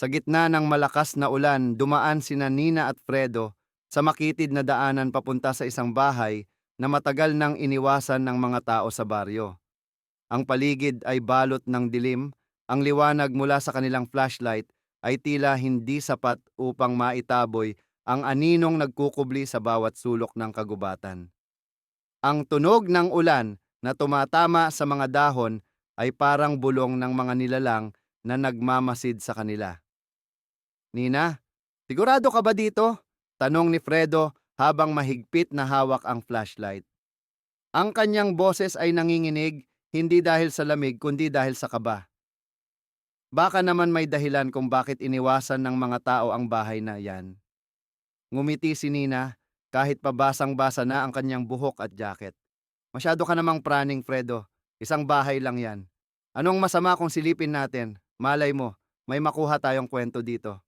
Sa gitna ng malakas na ulan, dumaan sina Nina at Fredo sa makitid na daanan papunta sa isang bahay na matagal nang iniwasan ng mga tao sa baryo. Ang paligid ay balot ng dilim, ang liwanag mula sa kanilang flashlight ay tila hindi sapat upang maitaboy ang aninong nagkukubli sa bawat sulok ng kagubatan. Ang tunog ng ulan na tumatama sa mga dahon ay parang bulong ng mga nilalang na nagmamasid sa kanila. Nina, sigurado ka ba dito? Tanong ni Fredo habang mahigpit na hawak ang flashlight. Ang kanyang boses ay nanginginig hindi dahil sa lamig kundi dahil sa kaba. Baka naman may dahilan kung bakit iniwasan ng mga tao ang bahay na yan. Ngumiti si Nina kahit pabasang-basa na ang kanyang buhok at jacket. Masyado ka namang praning, Fredo. Isang bahay lang yan. Anong masama kung silipin natin? Malay mo, may makuha tayong kwento dito.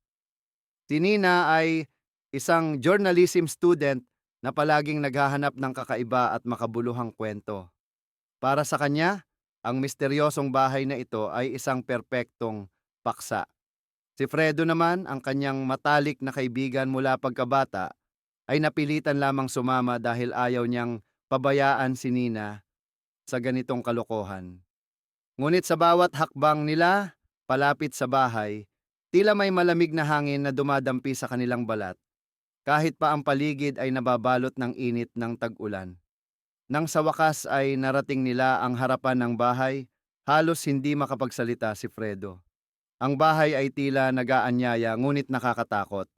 Si Nina ay isang journalism student na palaging naghahanap ng kakaiba at makabuluhang kwento. Para sa kanya, ang misteryosong bahay na ito ay isang perpektong paksa. Si Fredo naman, ang kanyang matalik na kaibigan mula pagkabata, ay napilitan lamang sumama dahil ayaw niyang pabayaan si Nina sa ganitong kalokohan. Ngunit sa bawat hakbang nila palapit sa bahay, tila may malamig na hangin na dumadampi sa kanilang balat, kahit pa ang paligid ay nababalot ng init ng tag-ulan. Nang sa wakas ay narating nila ang harapan ng bahay, halos hindi makapagsalita si Fredo. Ang bahay ay tila nagaanyaya ngunit nakakatakot.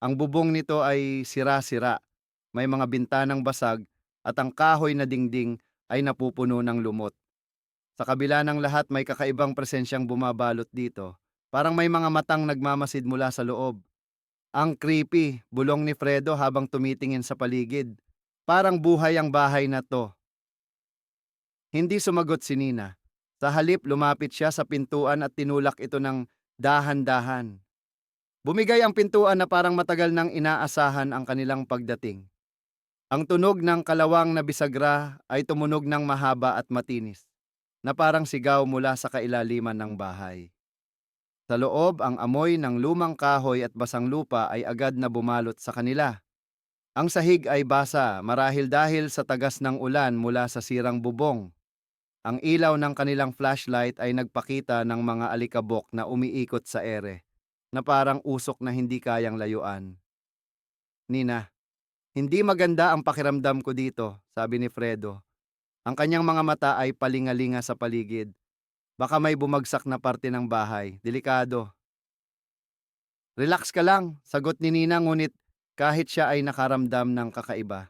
Ang bubong nito ay sira-sira, may mga bintanang basag at ang kahoy na dingding ay napupuno ng lumot. Sa kabila ng lahat may kakaibang presensyang bumabalot dito, parang may mga matang nagmamasid mula sa loob. Ang creepy, bulong ni Fredo habang tumitingin sa paligid. Parang buhay ang bahay na to. Hindi sumagot si Nina. Sa halip lumapit siya sa pintuan at tinulak ito ng dahan-dahan. Bumigay ang pintuan na parang matagal nang inaasahan ang kanilang pagdating. Ang tunog ng kalawang na bisagra ay tumunog ng mahaba at matinis, na parang sigaw mula sa kailaliman ng bahay. Sa loob, ang amoy ng lumang kahoy at basang lupa ay agad na bumalot sa kanila. Ang sahig ay basa marahil dahil sa tagas ng ulan mula sa sirang bubong. Ang ilaw ng kanilang flashlight ay nagpakita ng mga alikabok na umiikot sa ere, na parang usok na hindi kayang layuan. Nina, hindi maganda ang pakiramdam ko dito, sabi ni Fredo. Ang kanyang mga mata ay palingalinga sa paligid. Baka may bumagsak na parte ng bahay. Delikado. Relax ka lang, sagot ni Nina ngunit kahit siya ay nakaramdam ng kakaiba.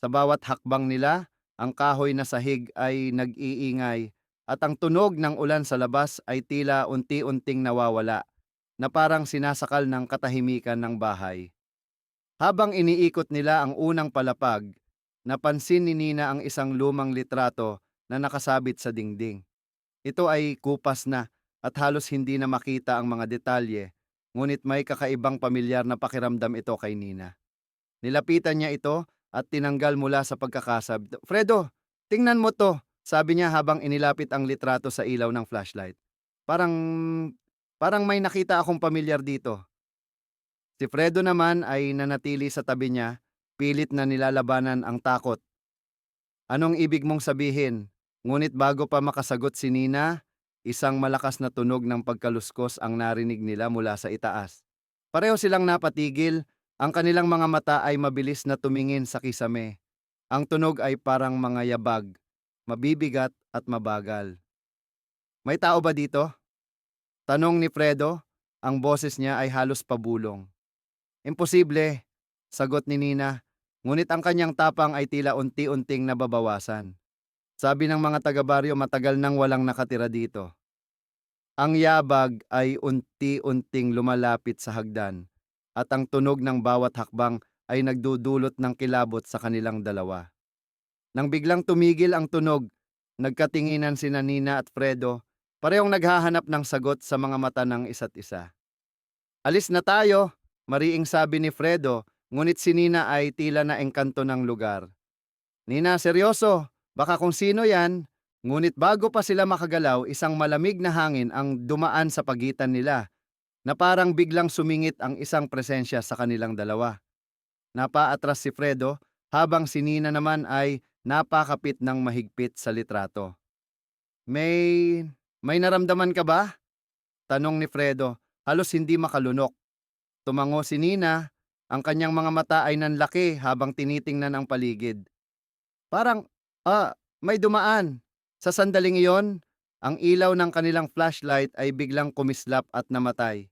Sa bawat hakbang nila, ang kahoy na sahig ay nag-iingay at ang tunog ng ulan sa labas ay tila unti-unting nawawala na parang sinasakal ng katahimikan ng bahay. Habang iniikot nila ang unang palapag, napansin ni Nina ang isang lumang litrato na nakasabit sa dingding. Ito ay kupas na at halos hindi na makita ang mga detalye, ngunit may kakaibang pamilyar na pakiramdam ito kay Nina. Nilapitan niya ito at tinanggal mula sa pagkakasab. Fredo, tingnan mo to, sabi niya habang inilapit ang litrato sa ilaw ng flashlight. Parang, parang may nakita akong pamilyar dito. Si Fredo naman ay nanatili sa tabi niya, pilit na nilalabanan ang takot. Anong ibig mong sabihin? Ngunit bago pa makasagot si Nina, isang malakas na tunog ng pagkaluskos ang narinig nila mula sa itaas. Pareho silang napatigil, ang kanilang mga mata ay mabilis na tumingin sa kisame. Ang tunog ay parang mga yabag, mabibigat at mabagal. May tao ba dito? Tanong ni Fredo, ang boses niya ay halos pabulong. Imposible, sagot ni Nina, ngunit ang kanyang tapang ay tila unti-unting nababawasan. Sabi ng mga taga-baryo matagal nang walang nakatira dito. Ang yabag ay unti-unting lumalapit sa hagdan at ang tunog ng bawat hakbang ay nagdudulot ng kilabot sa kanilang dalawa. Nang biglang tumigil ang tunog, nagkatinginan sina Nina at Fredo, parehong naghahanap ng sagot sa mga mata ng isa't isa. Alis na tayo, mariing sabi ni Fredo, ngunit si Nina ay tila na engkanto ng lugar. Nina, seryoso, baka kung sino yan, ngunit bago pa sila makagalaw, isang malamig na hangin ang dumaan sa pagitan nila. na parang biglang sumingit ang isang presensya sa kanilang dalawa. Napaatras si Fredo habang si Nina naman ay napakapit ng mahigpit sa litrato. May... may naramdaman ka ba? Tanong ni Fredo, halos hindi makalunok. Tumango si Nina, ang kanyang mga mata ay nanlaki habang tinitingnan ang paligid. Parang, ah, may dumaan. Sa sandaling iyon, ang ilaw ng kanilang flashlight ay biglang kumislap at namatay.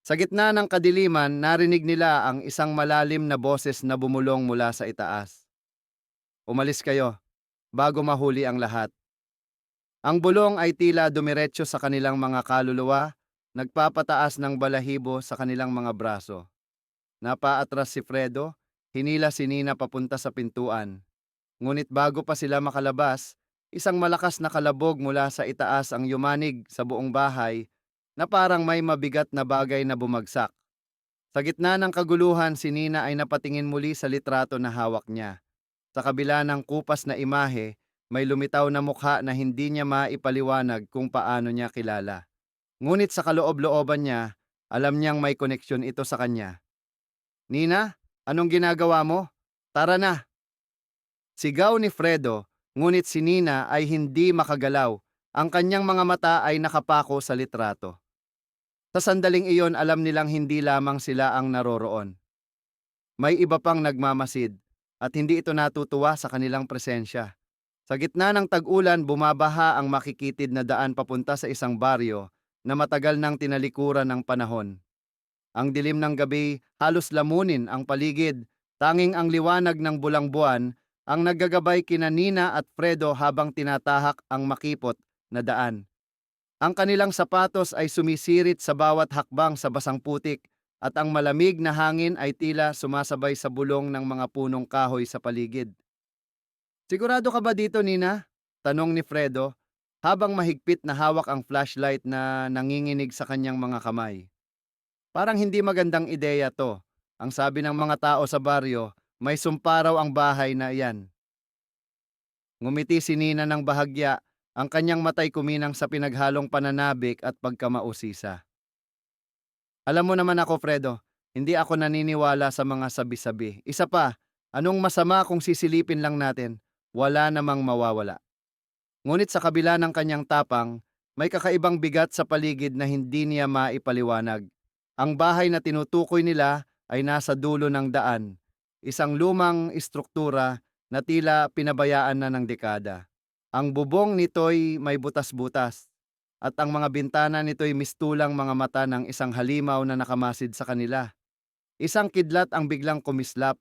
Sa gitna ng kadiliman, narinig nila ang isang malalim na boses na bumulong mula sa itaas. Umalis kayo, bago mahuli ang lahat. Ang bulong ay tila dumiretso sa kanilang mga kaluluwa, nagpapataas ng balahibo sa kanilang mga braso. Napaatras si Fredo, hinila si Nina papunta sa pintuan. Ngunit bago pa sila makalabas, isang malakas na kalabog mula sa itaas ang yumanig sa buong bahay na parang may mabigat na bagay na bumagsak. Sa gitna ng kaguluhan, si Nina ay napatingin muli sa litrato na hawak niya. Sa kabila ng kupas na imahe, may lumitaw na mukha na hindi niya maipaliwanag kung paano niya kilala. Ngunit sa kaloob-looban niya, alam niyang may koneksyon ito sa kanya. Nina, anong ginagawa mo? Tara na! Sigaw ni Fredo, ngunit si Nina ay hindi makagalaw. Ang kanyang mga mata ay nakapako sa litrato. Sa sandaling iyon, alam nilang hindi lamang sila ang naroroon. May iba pang nagmamasid at hindi ito natutuwa sa kanilang presensya. Sa gitna ng tag-ulan, bumabaha ang makikitid na daan papunta sa isang baryo na matagal nang tinalikuran ng panahon. Ang dilim ng gabi halos lamunin ang paligid, tanging ang liwanag ng bulang buwan ang naggagabay kina Nina at Fredo habang tinatahak ang makipot na daan. Ang kanilang sapatos ay sumisirit sa bawat hakbang sa basang putik at ang malamig na hangin ay tila sumasabay sa bulong ng mga punong kahoy sa paligid. Sigurado ka ba dito, Nina? Tanong ni Fredo habang mahigpit na hawak ang flashlight na nanginginig sa kanyang mga kamay. Parang hindi magandang ideya to. Ang sabi ng mga tao sa baryo, may sumparaw ang bahay na iyan. Ngumiti si Nina ng bahagya, ang kanyang matay kuminang sa pinaghalong pananabik at pagkamausisa. Alam mo naman ako, Fredo, hindi ako naniniwala sa mga sabi-sabi. Isa pa, anong masama kung sisilipin lang natin? Wala namang mawawala. Ngunit sa kabila ng kanyang tapang, may kakaibang bigat sa paligid na hindi niya maipaliwanag. Ang bahay na tinutukoy nila ay nasa dulo ng daan, isang lumang istruktura na tila pinabayaan na ng dekada. Ang bubong nito'y may butas-butas at ang mga bintana nito'y mistulang mga mata ng isang halimaw na nakamasid sa kanila. Isang kidlat ang biglang kumislap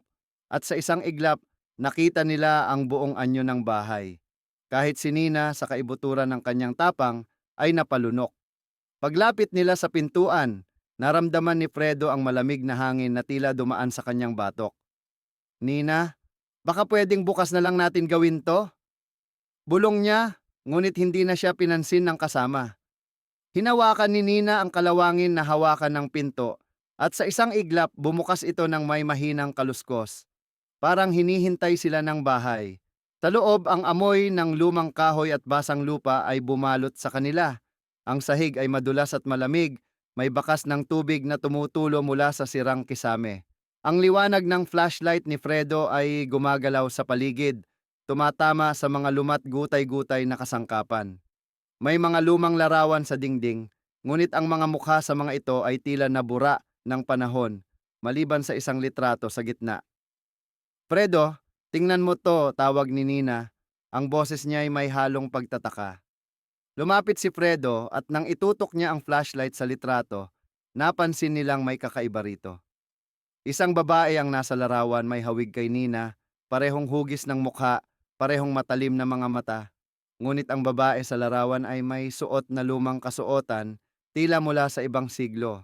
at sa isang iglap nakita nila ang buong anyo ng bahay. Kahit si Nina sa kaibuturan ng kanyang tapang ay napalunok. Paglapit nila sa pintuan, naramdaman ni Fredo ang malamig na hangin na tila dumaan sa kanyang batok. Nina, baka pwedeng bukas na lang natin gawin to? Bulong niya, ngunit hindi na siya pinansin ng kasama. Hinawakan ni Nina ang kalawangin na hawakan ng pinto at sa isang iglap bumukas ito ng may mahinang kaluskos. Parang hinihintay sila ng bahay. Sa loob ang amoy ng lumang kahoy at basang lupa ay bumalot sa kanila. Ang sahig ay madulas at malamig, may bakas ng tubig na tumutulo mula sa sirang kisame. Ang liwanag ng flashlight ni Fredo ay gumagalaw sa paligid, tumatama sa mga lumat gutay-gutay na kasangkapan. May mga lumang larawan sa dingding, ngunit ang mga mukha sa mga ito ay tila nabura ng panahon, maliban sa isang litrato sa gitna. Fredo, tingnan mo to, tawag ni Nina. Ang boses niya ay may halong pagtataka. Lumapit si Fredo at nang itutok niya ang flashlight sa litrato, napansin nilang may kakaiba rito. Isang babae ang nasa larawan may hawig kay Nina, parehong hugis ng mukha, parehong matalim na mga mata. Ngunit ang babae sa larawan ay may suot na lumang kasuotan, tila mula sa ibang siglo.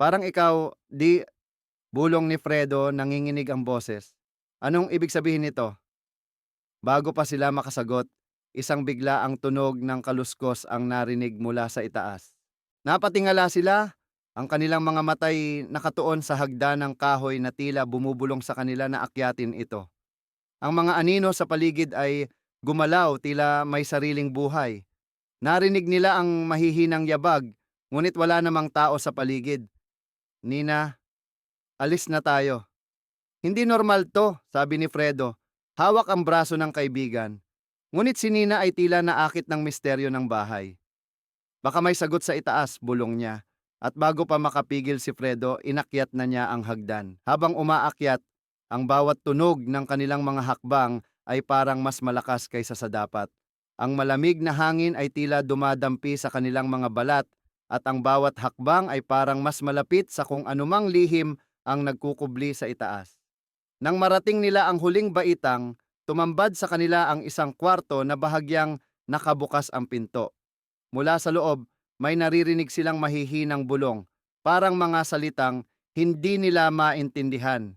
Parang ikaw, di, bulong ni Fredo nanginginig ang boses. Anong ibig sabihin nito? Bago pa sila makasagot, isang bigla ang tunog ng kaluskos ang narinig mula sa itaas. Napatingala sila, ang kanilang mga matay nakatuon sa hagda ng kahoy na tila bumubulong sa kanila na akyatin ito. Ang mga anino sa paligid ay gumalaw tila may sariling buhay. Narinig nila ang mahihinang yabag, ngunit wala namang tao sa paligid. Nina, alis na tayo. Hindi normal to, sabi ni Fredo. Hawak ang braso ng kaibigan. Ngunit si Nina ay tila naakit ng misteryo ng bahay. Baka may sagot sa itaas, bulong niya. At bago pa makapigil si Fredo, inakyat na niya ang hagdan. Habang umaakyat, ang bawat tunog ng kanilang mga hakbang ay parang mas malakas kaysa sa dapat. Ang malamig na hangin ay tila dumadampi sa kanilang mga balat at ang bawat hakbang ay parang mas malapit sa kung anumang lihim ang nagkukubli sa itaas. Nang marating nila ang huling baitang, tumambad sa kanila ang isang kwarto na bahagyang nakabukas ang pinto. Mula sa loob, may naririnig silang mahihinang bulong, parang mga salitang hindi nila maintindihan.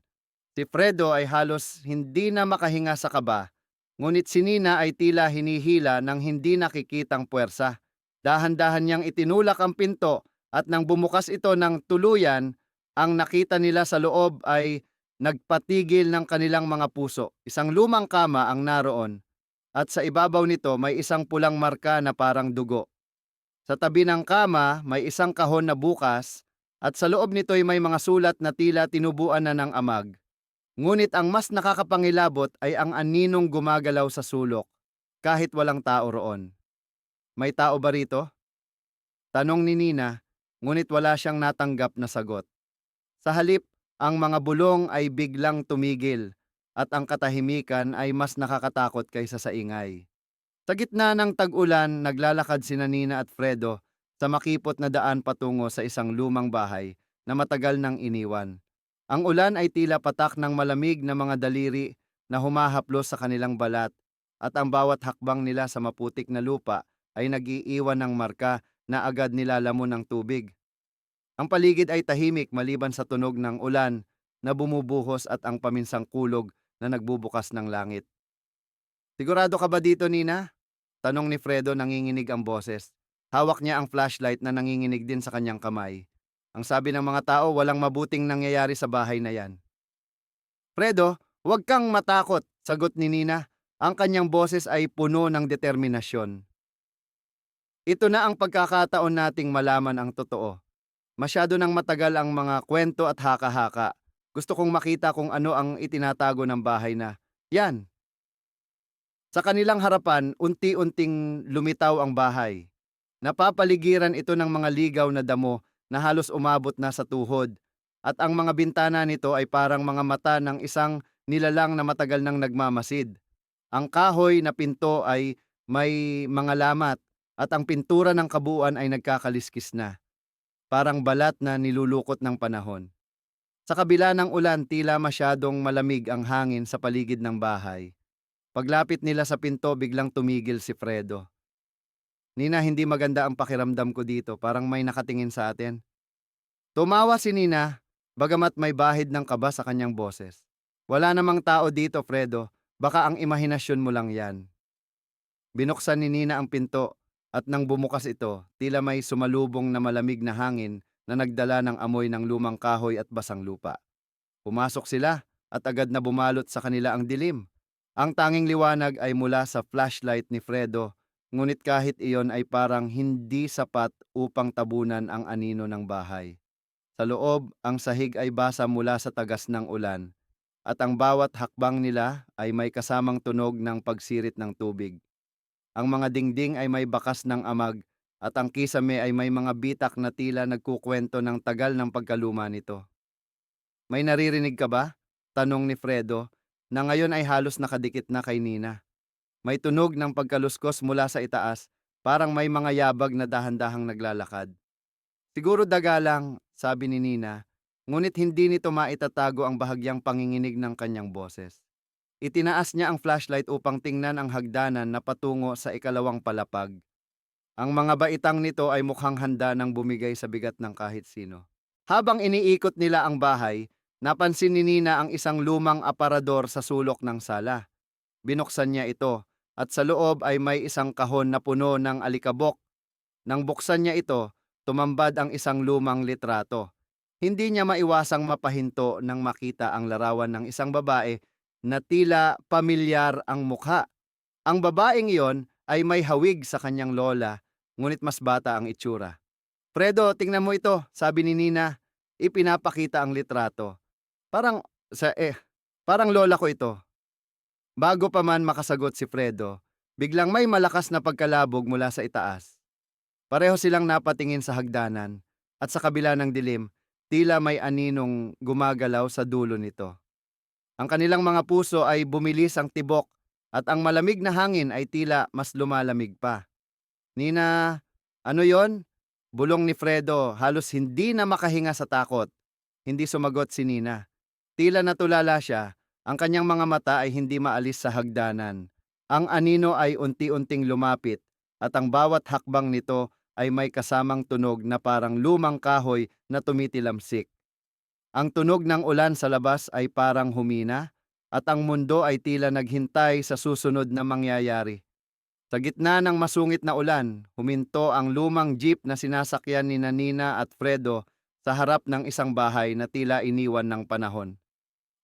Si Fredo ay halos hindi na makahinga sa kaba, ngunit si Nina ay tila hinihila ng hindi nakikitang puwersa. Dahan-dahan niyang itinulak ang pinto at nang bumukas ito ng tuluyan, ang nakita nila sa loob ay nagpatigil ng kanilang mga puso. Isang lumang kama ang naroon at sa ibabaw nito may isang pulang marka na parang dugo. Sa tabi ng kama may isang kahon na bukas at sa loob nito'y may mga sulat na tila tinubuan na ng amag. Ngunit ang mas nakakapangilabot ay ang aninong gumagalaw sa sulok kahit walang tao roon. May tao ba rito? Tanong ni Nina, ngunit wala siyang natanggap na sagot. Sa halip, ang mga bulong ay biglang tumigil at ang katahimikan ay mas nakakatakot kaysa sa ingay. Sa gitna ng tag-ulan, naglalakad sina Nina at Fredo sa makipot na daan patungo sa isang lumang bahay na matagal nang iniwan. Ang ulan ay tila patak ng malamig na mga daliri na humahaplos sa kanilang balat at ang bawat hakbang nila sa maputik na lupa ay nagiiwan ng marka na agad nilalamon ng tubig. Ang paligid ay tahimik maliban sa tunog ng ulan na bumubuhos at ang paminsang kulog na nagbubukas ng langit. Sigurado ka ba dito, Nina? Tanong ni Fredo nanginginig ang boses. Hawak niya ang flashlight na nanginginig din sa kanyang kamay. Ang sabi ng mga tao, walang mabuting nangyayari sa bahay na yan. Fredo, huwag kang matakot, sagot ni Nina. Ang kanyang boses ay puno ng determinasyon. Ito na ang pagkakataon nating malaman ang totoo. Masyado nang matagal ang mga kwento at haka-haka. Gusto kong makita kung ano ang itinatago ng bahay na, yan. Sa kanilang harapan, unti-unting lumitaw ang bahay. Napapaligiran ito ng mga ligaw na damo na halos umabot na sa tuhod. At ang mga bintana nito ay parang mga mata ng isang nilalang na matagal nang nagmamasid. Ang kahoy na pinto ay may mga lamat at ang pintura ng kabuuan ay nagkakaliskis na. Parang balat na nilulukot ng panahon. Sa kabila ng ulan, tila masyadong malamig ang hangin sa paligid ng bahay. Paglapit nila sa pinto, biglang tumigil si Fredo. Nina, hindi maganda ang pakiramdam ko dito, parang may nakatingin sa atin. Tumawa si Nina, bagamat may bahid ng kaba sa kanyang boses. Wala namang tao dito, Fredo, baka ang imahinasyon mo lang yan. Binuksan ni Nina ang pinto at nang bumukas ito, tila may sumalubong na malamig na hangin na nagdala ng amoy ng lumang kahoy at basang lupa. Pumasok sila at agad na bumalot sa kanila ang dilim. Ang tanging liwanag ay mula sa flashlight ni Fredo, ngunit kahit iyon ay parang hindi sapat upang tabunan ang anino ng bahay. Sa loob, ang sahig ay basa mula sa tagas ng ulan, at ang bawat hakbang nila ay may kasamang tunog ng pagsirit ng tubig. Ang mga dingding ay may bakas ng amag at ang kisame ay may mga bitak na tila nagkukwento ng tagal ng pagkaluma nito. May naririnig ka ba? Tanong ni Fredo na ngayon ay halos nakadikit na kay Nina. May tunog ng pagkaluskos mula sa itaas, parang may mga yabag na dahan-dahang naglalakad. Siguro daga lang, sabi ni Nina, ngunit hindi nito maitatago ang bahagyang panginginig ng kanyang boses. Itinaas niya ang flashlight upang tingnan ang hagdanan na patungo sa ikalawang palapag. Ang mga baitang nito ay mukhang handa ng bumigay sa bigat ng kahit sino. Habang iniikot nila ang bahay, napansin ni Nina ang isang lumang aparador sa sulok ng sala. Binuksan niya ito at sa loob ay may isang kahon na puno ng alikabok. Nang buksan niya ito, tumambad ang isang lumang litrato. Hindi niya maiwasang mapahinto nang makita ang larawan ng isang babae na tila pamilyar ang mukha. Ang babaeng iyon ay may hawig sa kanyang lola, ngunit mas bata ang itsura. Fredo, tingnan mo ito, sabi ni Nina. Ipinapakita ang litrato. Parang, sa eh, parang lola ko ito. Bago pa man makasagot si Fredo, biglang may malakas na pagkalabog mula sa itaas. Pareho silang napatingin sa hagdanan at sa kabila ng dilim, tila may aninong gumagalaw sa dulo nito. Ang kanilang mga puso ay bumilis ang tibok at ang malamig na hangin ay tila mas lumalamig pa. Nina, ano yon? Bulong ni Fredo, halos hindi na makahinga sa takot. Hindi sumagot si Nina. Tila natulala siya, ang kanyang mga mata ay hindi maalis sa hagdanan. Ang anino ay unti-unting lumapit at ang bawat hakbang nito ay may kasamang tunog na parang lumang kahoy na tumitilamsik. Ang tunog ng ulan sa labas ay parang humina at ang mundo ay tila naghintay sa susunod na mangyayari. Sa gitna ng masungit na ulan, huminto ang lumang jeep na sinasakyan ni Nanina at Fredo sa harap ng isang bahay na tila iniwan ng panahon.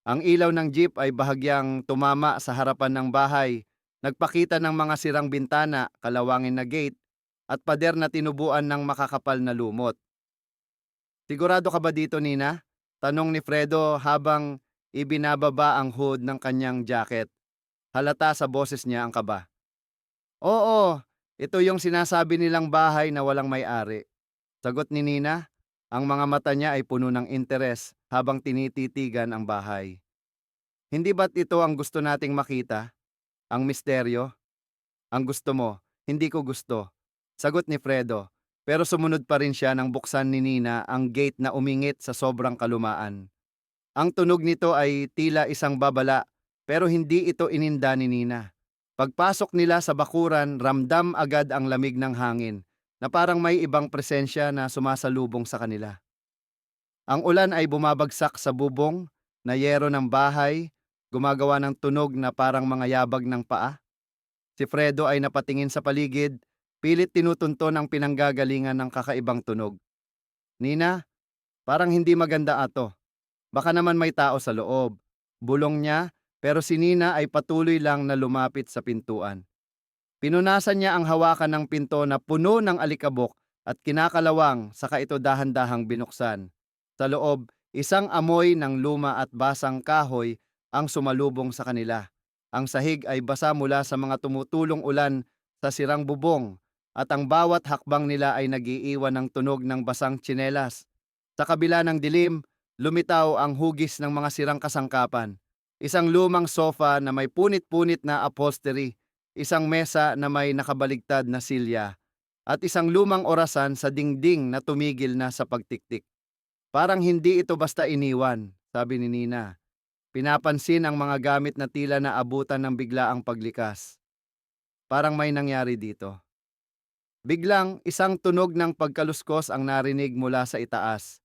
Ang ilaw ng jeep ay bahagyang tumama sa harapan ng bahay, nagpakita ng mga sirang bintana, kalawangin na gate, at pader na tinubuan ng makakapal na lumot. Sigurado ka ba dito, Nina? Tanong ni Fredo habang ibinababa ang hood ng kanyang jacket. Halata sa boses niya ang kaba. Oo, ito yung sinasabi nilang bahay na walang may-ari. Sagot ni Nina, ang mga mata niya ay puno ng interes habang tinititigan ang bahay. Hindi ba't ito ang gusto nating makita? Ang misteryo? Ang gusto mo, hindi ko gusto. Sagot ni Fredo, pero sumunod pa rin siya nang buksan ni Nina ang gate na umingit sa sobrang kalumaan. Ang tunog nito ay tila isang babala, pero hindi ito ininda ni Nina. Pagpasok nila sa bakuran, ramdam agad ang lamig ng hangin na parang may ibang presensya na sumasalubong sa kanila. Ang ulan ay bumabagsak sa bubong, na yero ng bahay, gumagawa ng tunog na parang mga yabag ng paa. Si Fredo ay napatingin sa paligid, pilit tinutunton ang pinanggagalingan ng kakaibang tunog. Nina, parang hindi maganda ato. Baka naman may tao sa loob. Bulong niya, pero si Nina ay patuloy lang na lumapit sa pintuan. Pinunasan niya ang hawakan ng pinto na puno ng alikabok at kinakalawang saka ito dahan-dahang binuksan. Sa loob, isang amoy ng luma at basang kahoy ang sumalubong sa kanila. Ang sahig ay basa mula sa mga tumutulong ulan sa sirang bubong at ang bawat hakbang nila ay nagiiwan ng tunog ng basang tsinelas. Sa kabila ng dilim, lumitaw ang hugis ng mga sirang kasangkapan. Isang lumang sofa na may punit-punit na upholstery, isang mesa na may nakabaligtad na silya, at isang lumang orasan sa dingding na tumigil na sa pagtiktik. Parang hindi ito basta iniwan, sabi ni Nina. Pinapansin ang mga gamit na tila na abutan ng biglaang paglikas. Parang may nangyari dito. Biglang isang tunog ng pagkaluskos ang narinig mula sa itaas.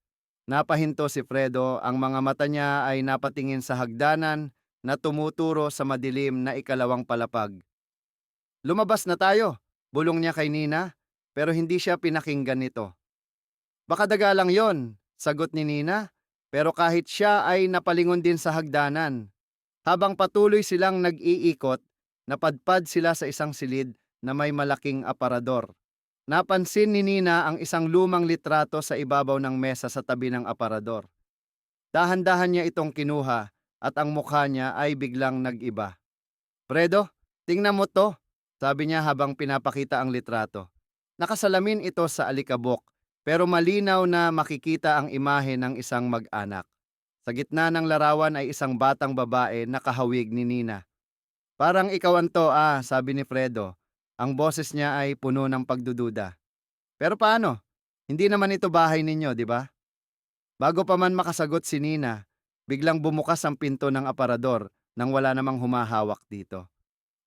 Napahinto si Fredo, ang mga mata niya ay napatingin sa hagdanan na tumuturo sa madilim na ikalawang palapag. Lumabas na tayo, bulong niya kay Nina, pero hindi siya pinakinggan nito. Baka daga lang yon, sagot ni Nina, pero kahit siya ay napalingon din sa hagdanan. Habang patuloy silang nag-iikot, napadpad sila sa isang silid na may malaking aparador. Napansin ni Nina ang isang lumang litrato sa ibabaw ng mesa sa tabi ng aparador. Dahan-dahan niya itong kinuha at ang mukha niya ay biglang nag-iba. Fredo, tingnan mo to, sabi niya habang pinapakita ang litrato. Nakasalamin ito sa alikabok pero malinaw na makikita ang imahe ng isang mag-anak. Sa gitna ng larawan ay isang batang babae na kahawig ni Nina. Parang ikaw anto ah, sabi ni Fredo. Ang boses niya ay puno ng pagdududa. Pero paano? Hindi naman ito bahay ninyo, di ba? Bago pa man makasagot si Nina, biglang bumukas ang pinto ng aparador nang wala namang humahawak dito.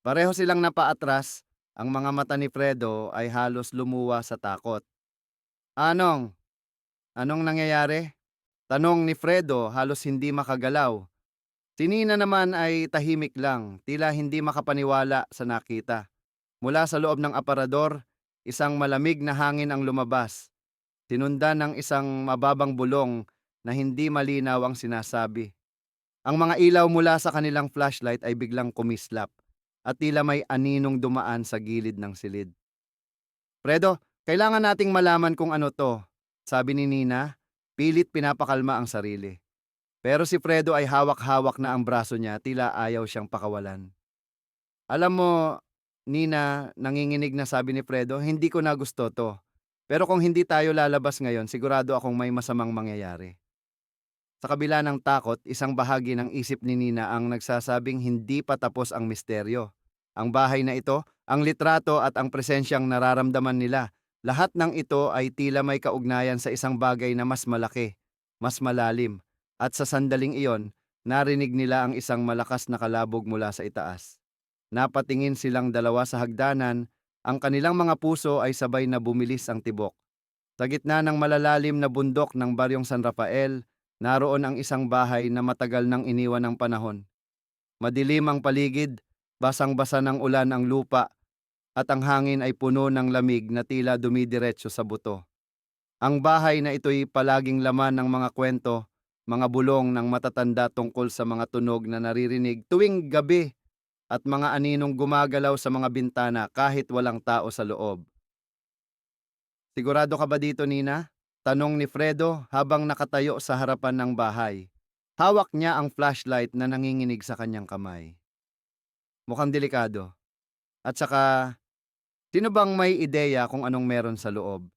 Pareho silang napaatras, ang mga mata ni Fredo ay halos lumuwa sa takot. Anong? Anong nangyayari? Tanong ni Fredo halos hindi makagalaw. Si Nina naman ay tahimik lang, tila hindi makapaniwala sa nakita. Mula sa loob ng aparador, isang malamig na hangin ang lumabas. Sinundan ng isang mababang bulong na hindi malinaw ang sinasabi. Ang mga ilaw mula sa kanilang flashlight ay biglang kumislap at tila may aninong dumaan sa gilid ng silid. Fredo, Kailangan nating malaman kung ano to, sabi ni Nina, pilit pinapakalma ang sarili. Pero si Fredo ay hawak-hawak na ang braso niya, tila ayaw siyang pakawalan. Alam mo, Nina, nanginginig na sabi ni Fredo, hindi ko na gusto to. Pero kung hindi tayo lalabas ngayon, sigurado akong may masamang mangyayari. Sa kabila ng takot, isang bahagi ng isip ni Nina ang nagsasabing hindi pa tapos ang misteryo. Ang bahay na ito, ang litrato at ang presensyang nararamdaman nila, lahat ng ito ay tila may kaugnayan sa isang bagay na mas malaki, mas malalim, at sa sandaling iyon, narinig nila ang isang malakas na kalabog mula sa itaas. Napatingin silang dalawa sa hagdanan, ang kanilang mga puso ay sabay na bumilis ang tibok. Sa gitna ng malalalim na bundok ng baryong San Rafael, naroon ang isang bahay na matagal nang iniwan ng panahon. Madilim ang paligid, basang-basa ng ulan ang lupa, at ang hangin ay puno ng lamig na tila dumidiretso sa buto. Ang bahay na ito'y palaging laman ng mga kwento, mga bulong ng matatanda tungkol sa mga tunog na naririnig tuwing gabi at mga aninong gumagalaw sa mga bintana kahit walang tao sa loob. Sigurado ka ba dito, Nina? Tanong ni Fredo habang nakatayo sa harapan ng bahay. Hawak niya ang flashlight na nanginginig sa kanyang kamay. Mukhang delikado. At saka, sino bang may ideya kung anong meron sa loob?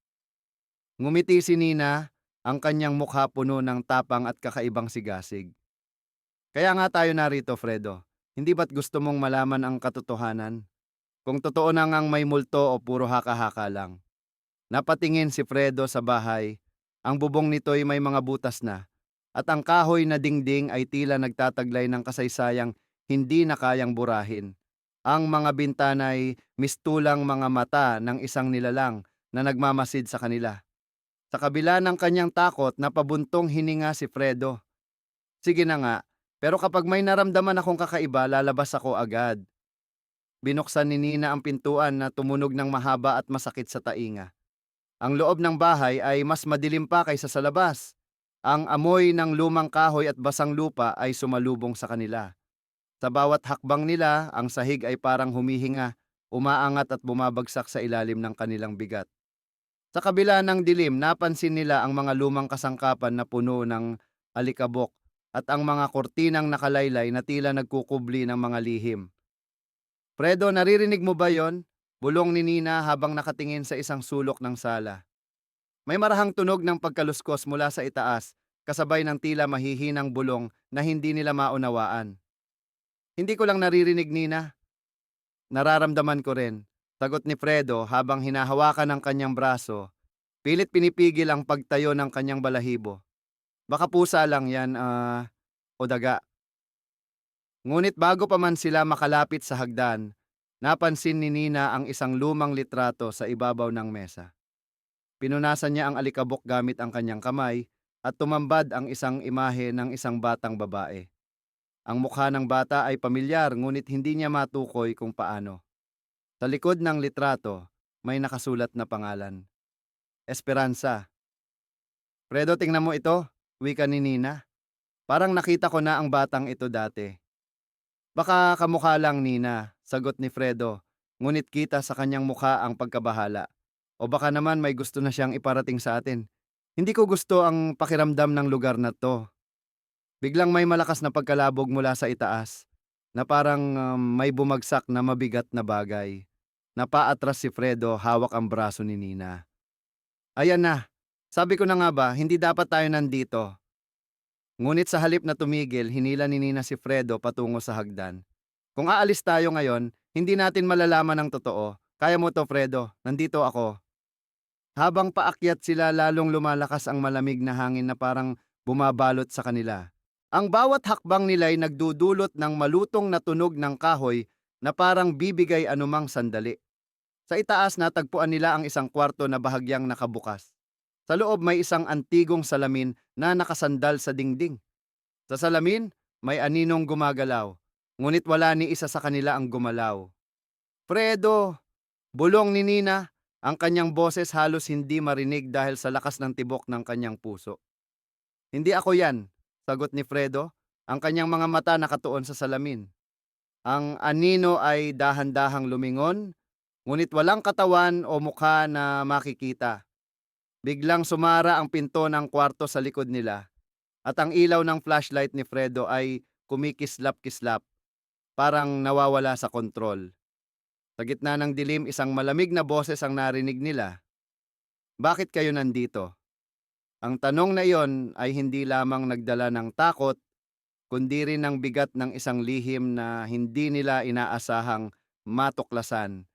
Ngumiti si Nina, ang kanyang mukha puno ng tapang at kakaibang sigasig. Kaya nga tayo narito, Fredo. Hindi ba't gusto mong malaman ang katotohanan? Kung totoo na ngang may multo o puro haka-haka lang. Napatingin si Fredo sa bahay. Ang bubong nito'y may mga butas na. At ang kahoy na dingding ay tila nagtataglay ng kasaysayang hindi na kayang burahin. Ang mga bintana ay mistulang mga mata ng isang nilalang na nagmamasid sa kanila. Sa kabila ng kanyang takot, napabuntong hininga si Fredo. Sige na nga, pero kapag may naramdaman akong kakaiba, lalabas ako agad. Binuksan ni Nina ang pintuan na tumunog ng mahaba at masakit sa tainga. Ang loob ng bahay ay mas madilim pa kaysa sa labas. Ang amoy ng lumang kahoy at basang lupa ay sumalubong sa kanila. Sa bawat hakbang nila, ang sahig ay parang humihinga, umaangat at bumabagsak sa ilalim ng kanilang bigat. Sa kabila ng dilim, napansin nila ang mga lumang kasangkapan na puno ng alikabok at ang mga kortinang nakalaylay na tila nagkukubli ng mga lihim. Fredo, naririnig mo ba yon? Bulong ni Nina habang nakatingin sa isang sulok ng sala. May marahang tunog ng pagkaluskos mula sa itaas, kasabay ng tila mahihinang bulong na hindi nila maunawaan. Hindi ko lang naririnig, Nina. Nararamdaman ko rin. Sagot ni Fredo habang hinahawakan ng kanyang braso. Pilit pinipigil ang pagtayo ng kanyang balahibo. Baka pusa lang yan, ah, o daga. Ngunit bago pa man sila makalapit sa hagdan, napansin ni Nina ang isang lumang litrato sa ibabaw ng mesa. Pinunasan niya ang alikabok gamit ang kanyang kamay at tumambad ang isang imahe ng isang batang babae. Ang mukha ng bata ay pamilyar ngunit hindi niya matukoy kung paano. Sa likod ng litrato, may nakasulat na pangalan. Esperanza. Fredo, tingnan mo ito, wika ni Nina. Parang nakita ko na ang batang ito dati. Baka kamukha lang, Nina, sagot ni Fredo, ngunit kita sa kanyang mukha ang pagkabahala. O baka naman may gusto na siyang iparating sa atin. Hindi ko gusto ang pakiramdam ng lugar na to. Biglang may malakas na pagkalabog mula sa itaas, na parang um, may bumagsak na mabigat na bagay. Napaatras si Fredo, hawak ang braso ni Nina. Ayan na, sabi ko na nga ba, hindi dapat tayo nandito. Ngunit sa halip na tumigil, hinila ni Nina si Fredo patungo sa hagdan. Kung aalis tayo ngayon, hindi natin malalaman ang totoo. Kaya mo to, Fredo. Nandito ako. Habang paakyat sila, lalong lumalakas ang malamig na hangin na parang bumabalot sa kanila. Ang bawat hakbang nila'y nagdudulot ng malutong na tunog ng kahoy na parang bibigay anumang sandali. Sa itaas natagpuan nila ang isang kwarto na bahagyang nakabukas. Sa loob may isang antigong salamin na nakasandal sa dingding. Sa salamin, may aninong gumagalaw, ngunit wala ni isa sa kanila ang gumalaw. Fredo! Bulong ni Nina, ang kanyang boses halos hindi marinig dahil sa lakas ng tibok ng kanyang puso. Hindi ako yan, sagot ni Fredo, ang kanyang mga mata nakatuon sa salamin. Ang anino ay dahan-dahang lumingon, ngunit walang katawan o mukha na makikita. Biglang sumara ang pinto ng kwarto sa likod nila at ang ilaw ng flashlight ni Fredo ay kumikislap-kislap, parang nawawala sa kontrol. Sa gitna ng dilim, isang malamig na boses ang narinig nila. Bakit kayo nandito? Ang tanong na iyon ay hindi lamang nagdala ng takot, kundi rin ng bigat ng isang lihim na hindi nila inaasahang matuklasan.